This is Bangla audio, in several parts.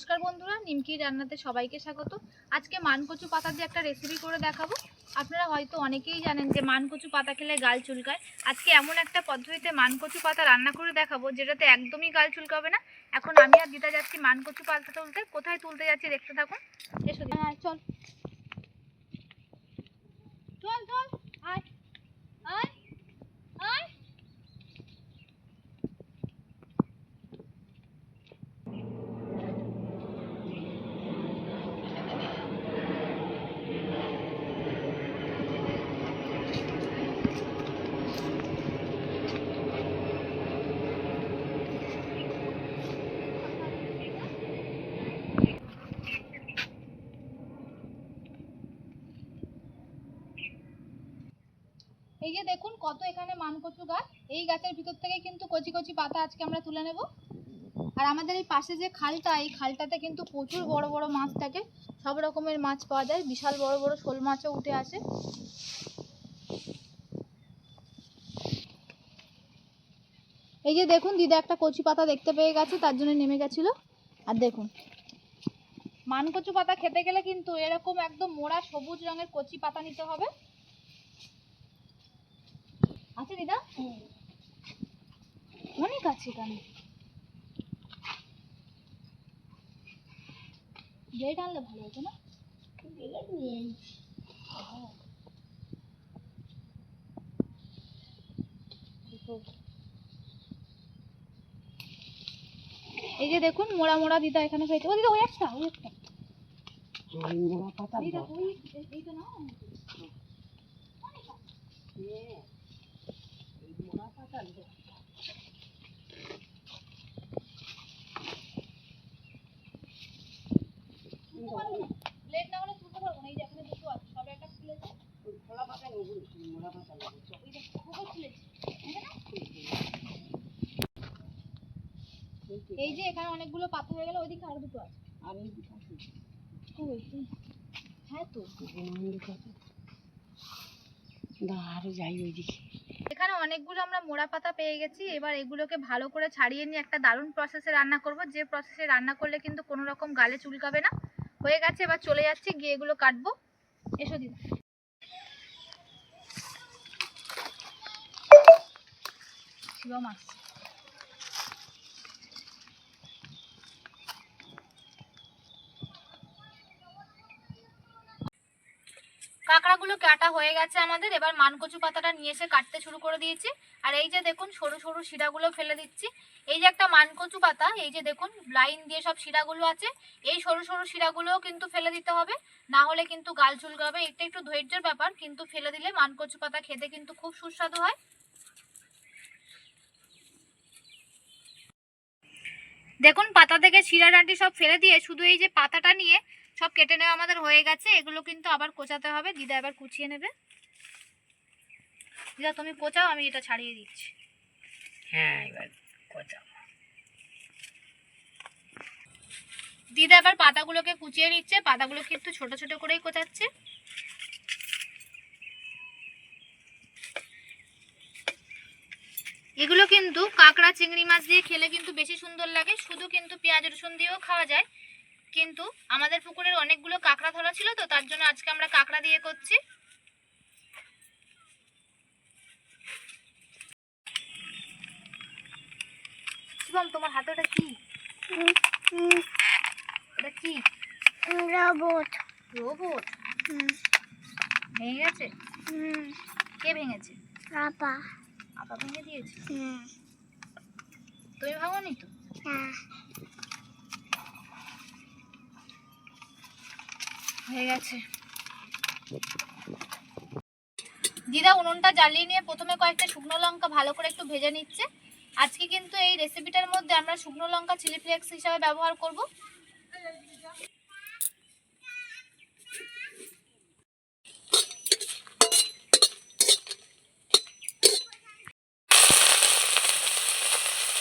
নমস্কার বন্ধুরা নিমকি রান্নাতে সবাইকে স্বাগত। আজকে মানকচু পাতা দিয়ে একটা রেসিপি করে দেখাবো। আপনারা হয়তো অনেকেই জানেন যে মানকচু পাতা খেলে গাল চুলকায়। আজকে এমন একটা পদ্ধতিতে মানকচু পাতা রান্না করে দেখাবো যেটাতে একদমই গাল চুলকাবে না। এখন আমি আর দিদা যাচ্ছি মানকচু পাতা তুলতে। কোথায় তুলতে যাচ্ছি দেখতে থাকুন। এসো হ্যাঁ চল। চল চল। আয় আয় আয়। এই যে দেখুন কত এখানে মানকচু গাছ। এই গাছের ভিতর থেকে কিন্তু কচি কচি পাতা আজকে আমরা তুলে নেব। আর আমাদের এই পাশে যে খালটা, এই খালটাতে কিন্তু প্রচুর বড় বড় মাছ থাকে। সব রকমের মাছ পাওয়া যায়। বিশাল বড় বড় শোল মাছও উঠে আসে। এই যে দেখুন, দিদা একটা কচি পাতা দেখতে পেয়ে গেছে, তার জন্য নেমে গেছিল। আর দেখুন, মানকচু পাতা খেতে গেলে কিন্তু এরকম একদম মোড়া সবুজ রঙের কচি পাতা নিতে হবে। দিদা অনেক আছে এখানে। আনলে ভালো হতো না? এই যে দেখুন মোড়া মোড়া দিদা এখানে হয়েছে ও দিদা ওই একটা ওই একটা দিদা ওই এই- এইটা না প্লেট না হলে তুলতে পারব না এই যে এখানে দুটো আছে এই অনেকগুলো পাতা হয়ে গেল ওইদিকে আরও দুটো আছে। কই? হ্যাঁ তো। আরও যাই ওইদিকে। এখানে অনেকগুলো আমরা মোড়া পাতা পেয়ে গেছি। এবার এগুলোকে ভালো করে ছাড়িয়ে নিয়ে একটা দারুণ প্রসেসে রান্না করব। যে প্রসেসে রান্না করলে কিন্তু কোনো রকম গালে চুলকাবে না। হয়ে গেছে, এবার চলে যাচ্ছি, গিয়ে এগুলো কাটবো। এসো শিবম আসছে। কাঁকড়াগুলো কাটা হয়ে গেছে আমাদের। এবার মানকচু পাতাটা নিয়ে এসে কাটতে শুরু করে দিয়েছি। আর এই যে দেখুন, সরু সরু শিরাগুলো ফেলে দিচ্ছি। এই যে একটা মানকচু পাতা, এই যে দেখুন লাইন দিয়ে সব শিরাগুলো আছে। এই সরু সরু শিরাগুলোও কিন্তু ফেলে দিতে হবে। না হলে কিন্তু গাল চুলকাবে। এটা একটু ধৈর্যের ব্যাপার, কিন্তু ফেলে দিলে মানকচু পাতা খেতে কিন্তু খুব সুস্বাদু হয়। দেখুন, পাতা থেকে শিরা ডাঁটি সব ফেলে দিয়ে শুধু এই যে পাতাটা নিয়ে সব কেটে নেওয়া আমাদের হয়ে গেছে এগুলো কিন্তু আবার কোচাতে হবে দিদা এবার কুচিয়ে নেবে। দিদা তুমি কোচাও আমি এটা ছাড়িয়ে দিচ্ছি। হ্যাঁ এবার কথা দিদা এবার পাতাগুলোকে কুচিয়ে নিচ্ছে পাতাগুলো কিন্তু ছোট ছোট করেই কোচাচ্ছে। এগুলো কিন্তু কাঁকড়া চিংড়ি মাছ দিয়ে খেলে কিন্তু বেশি সুন্দর লাগে শুধু কিন্তু পেঁয়াজ রসুন দিয়েও খাওয়া যায়। কিন্তু আমাদের পুকুরের অনেকগুলো কাঁকড়া ধরা ছিল তো তার জন্য আজকে আমরা কাঁকড়া দিয়ে করছি। শিবম তোমার হাতে ওটা কি? এটা কি? রোবট। রোবট? ভেঙে গেছে? কে ভেঙেছে? পাপা আপা ভেঙে দিয়েছে? তুমি ভাঙনি তো? হ্যাঁ। হয়ে গেছে। দিদা উনুনটা জ্বালিয়ে নিয়ে প্রথমে কয়েকটা শুকনো লঙ্কা ভালো করে একটু ভেজে নিচ্ছে। আজকে কিন্তু এই রেসিপিটার মধ্যে আমরা শুকনো লঙ্কা চিলি ফ্লেক্স হিসাবে ব্যবহার করব।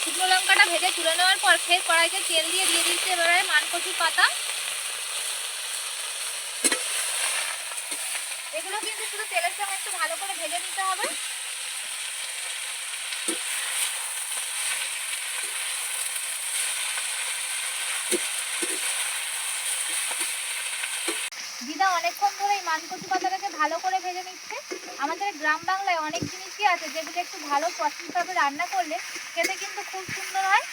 শুকনো লঙ্কাটা ভেজে তুলে নেওয়ার পর ফের কড়াইতে তেল দিয়ে দিয়ে দিচ্ছে এবারে মানকচুর পাতা। এগুলো কিন্তু শুধু তেলের সঙ্গে একটু ভালো করে ভেজে নিতে হবে। দিদা অনেকক্ষণ ধরে এই মানকচু পাতাটাকে ভালো করে ভেজে নিচ্ছে। আমাদের গ্রাম বাংলায় অনেক জিনিসই আছে যেগুলো একটু ভালো সঠিকভাবে রান্না করলে, খেতে কিন্তু খুব সুন্দর হয়।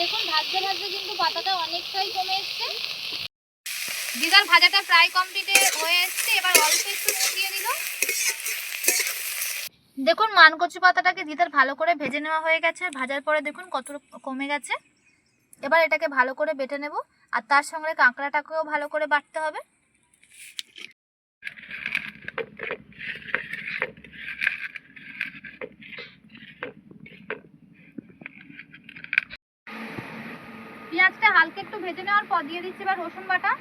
দেখুন, ভাজতে ভাজতে কিন্তু পাতাটা অনেকটাই কমে এসছে। দিদার ভাজাটা প্রায় কমপ্লিটে হয়ে এসছে, এবার অল্প একটু দিয়ে দিল। দেখুন, মানকচু পাতাটাকে দিদার ভালো করে ভেজে নেওয়া হয়ে গেছে। ভাজার পরে দেখুন কত কমে গেছে। এবার এটাকে ভালো করে বেটে নেব, আর তার সঙ্গে কাঁকড়াটাকেও ভালো করে বাটতে হবে। একটু ভেজে নেওয়ার পর দিয়ে দিচ্ছি এবার রসুন বাটা।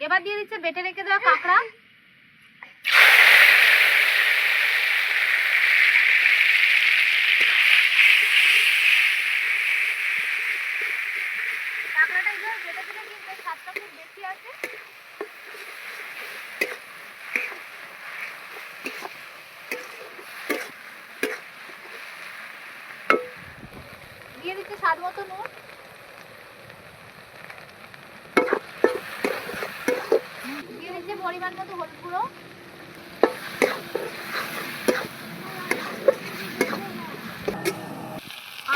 এবার দিয়ে দিচ্ছে বেটে রেখে দেওয়া কাঁকড়া। কাঁকড়াটা বেটে দিলে কিন্তু স্বাদটা খুব বেশি আছে দিয়ে নুন দিয়ে দিচ্ছে পরিমাণ মতো হলুদ গুঁড়ো।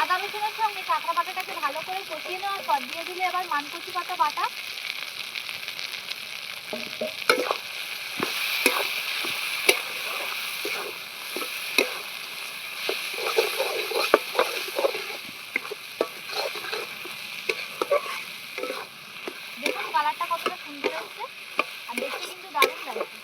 আদা রসুনের সঙ্গে কাঁকড়া বাটাটাকে ভালো করে কষিয়ে নেওয়ার পর দিয়ে দিলে এবার মানকচি পাতা বাটা দেখুন কালারটা কতটা সুন্দর আর দেখতে কিন্তু দারুণ লাগছে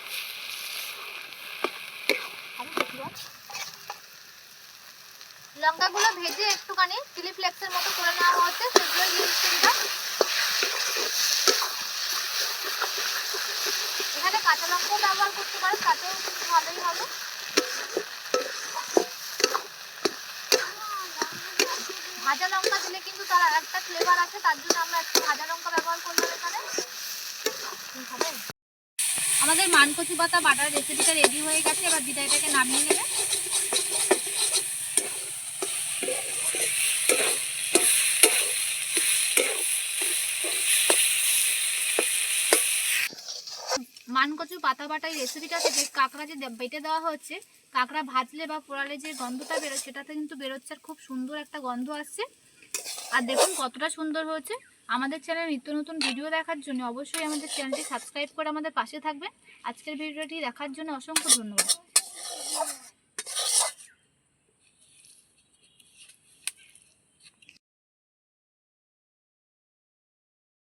লঙ্কাগুলো ভেজে একটুখানি চিলি ফ্লেক্সের মতো করে নেওয়া হচ্ছে সেগুলো। এখানে কাঁচা লঙ্কাও ব্যবহার করতে পারো, তাতেও ভালোই হবে। ভাজা লঙ্কা দিলে কিন্তু তার একটা ফ্লেভার আছে, তার জন্য আমরা একটু ভাজা লঙ্কা ব্যবহার করলাম এখানে হবে? আমাদের মানকচু পাতা বাটার রেসিপিটা রেডি হয়ে গেছে, এবার দিদা এটাকে নামিয়ে নেবে। মানকচুর পাতা বাটা এই রেসিপিটা থেকে কাঁকড়া যে বেটে দেওয়া হচ্ছে, কাঁকড়া ভাজলে বা পোড়ালে যে গন্ধটা বেরোচ্ছে সেটাতে কিন্তু বেরোচ্ছে আর খুব সুন্দর একটা গন্ধ আসছে। আর দেখুন কতটা সুন্দর হয়েছে। আমাদের চ্যানেলে নিত্য নতুন ভিডিও দেখার জন্য অবশ্যই আমাদের চ্যানেলটি সাবস্ক্রাইব করে আমাদের পাশে থাকবেন। আজকের ভিডিওটি দেখার জন্য অসংখ্য ধন্যবাদ।